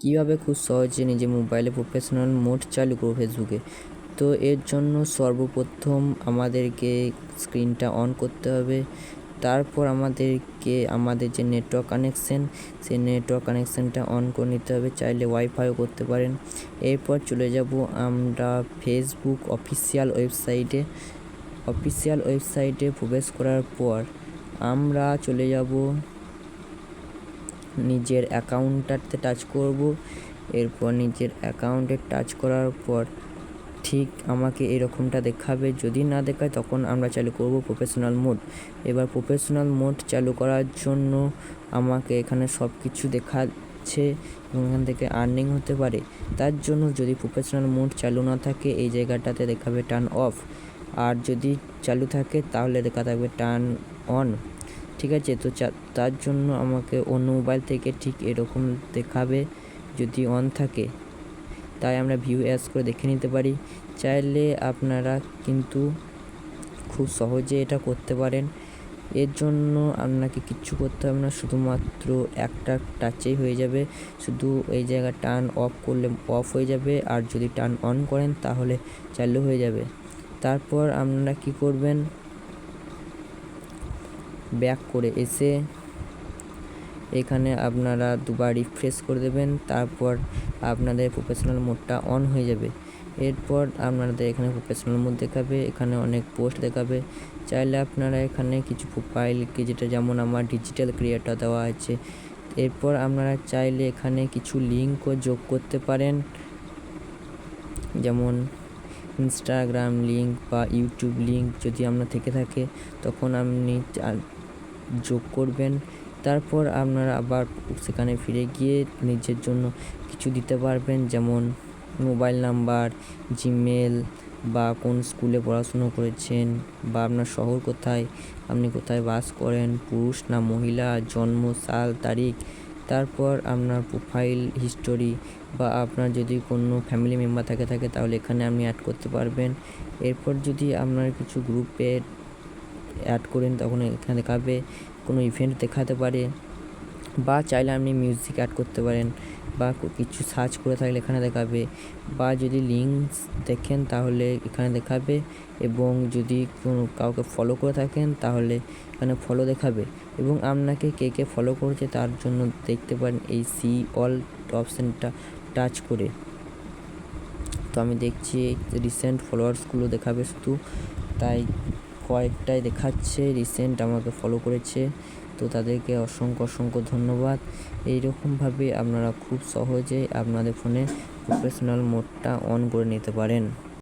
কীভাবে খুব সহজে নিজের মোবাইলে প্রফেশনাল মোড চালু করব ফেসবুকে তো এর জন্য সর্বপ্রথম আমাদেরকে স্ক্রিনটা অন করতে হবে। তারপর আমাদেরকে আমাদের যে নেটওয়ার্ক কানেকশান সেই নেটওয়ার্ক কানেকশানটা অন করে নিতে হবে। চাইলে ওয়াইফাইও করতে পারেন। এরপর চলে যাব আমরা ফেসবুক অফিসিয়াল ওয়েবসাইটে অফিসিয়াল ওয়েবসাইটে প্রবেশ করার পর আমরা চলে যাব নিজের অ্যাকাউন্টটাতে টাচ করব। এরপর নিজের অ্যাকাউন্টে টাচ করার পর ঠিক আমাকে এরকমটা দেখাবে। যদি না দেখায় তখন আমরা চালু করব প্রফেশনাল মোড এবার প্রফেশনাল মোড চালু করার জন্য আমাকে এখানে সব কিছু দেখাচ্ছে এবং এখান থেকে আর্নিং হতে পারে। তার জন্য যদি প্রফেশনাল মোড চালু না থাকে, এই জায়গাটাতে দেখাবে টার্ন অফ আর যদি চালু থাকে, তাহলে দেখা থাকবে টার্ন অন ঠিক আছে? তো তার জন্য আমাকে অন্য মোবাইল থেকে ঠিক এরকম দেখাবে যদি অন থাকে। তাই আমরা ভিউ অ্যাস করে দেখে নিতে পারি। চাইলে আপনারা কিন্তু খুব সহজে এটা করতে পারেন। এর জন্য আপনাকে কিচ্ছু করতে হবে না, শুধুমাত্র একটা টাচেই হয়ে যাবে। শুধু এই জায়গা টার্ন অফ করলে অফ হয়ে যাবে, আর যদি টার্ন অন করেন তাহলে চালু হয়ে যাবে। তারপর আপনারা কি করবেন? ব্যাক করে এসে এখানে আপনারা দুবার রিফ্রেশ করে দেবেন, তারপর আপনাদের প্রফেশনাল মোডটা অন হয়ে যাবে। এরপর আপনাদের এখানে প্রফেশনাল মোড দেখাবে, এখানে অনেক পোস্ট দেখাবে। চাইলে আপনারা এখানে কিছু প্রোফাইলকে যেটা যেমন আমার ডিজিটাল ক্রিয়েটার দেওয়া আছে, এরপর আপনারা চাইলে এখানে কিছু লিঙ্কও যোগ করতে পারেন। যেমন ইনস্টাগ্রাম লিঙ্ক বা ইউটিউব লিঙ্ক যদি আপনার থেকে থাকে, তখন আপনি যোগ করবেন। তারপর আপনারা আবার সেখানে ফিরে গিয়ে নিজের জন্য কিছু দিতে পারবেন, যেমন মোবাইল নাম্বার, জিমেল বা কোন স্কুলে পড়াশুনো করেছেন বা আপনার শহর কোথায়, আপনি কোথায় বাস করেন, পুরুষ না মহিলা, জন্ম, সাল, তারিখ। তারপর আপনার প্রোফাইল হিস্টোরি বা আপনার যদি কোনো ফ্যামিলি মেম্বার থাকে থাকে তাহলে এখানে আপনি অ্যাড করতে পারবেন। এরপর যদি আপনার কিছু গ্রুপে অ্যাড করেন, তখন এখানে দেখাবে কোনো ইভেন্ট দেখাতে পারে বা চাইলে আপনি মিউজিক অ্যাড করতে পারেন বা কিছু সার্চ করে থাকলে এখানে দেখাবে বা যদি লিঙ্কস দেখেন তাহলে এখানে দেখাবে এবং যদি কোনো কাউকে ফলো করে থাকেন তাহলে এখানে ফলো দেখাবে এবং আপনাকে কে কে ফলো করেছে তার জন্য দেখতে পারেন এই সি অল অপশানটা টাচ করে। তো আমি দেখছি রিসেন্ট ফলোয়ার্সগুলো দেখাবে শুধু, তাই কয়েকটাই দেখাচ্ছে রিসেন্ট আমাকে ফলো করেছে, তো তাদেরকে অসংখ্য অসংখ্য ধন্যবাদ। এইরকমভাবে আপনারা খুব সহজে আপনাদের ফোনে প্রফেশনাল মোডটা অন করে নিতে পারেন।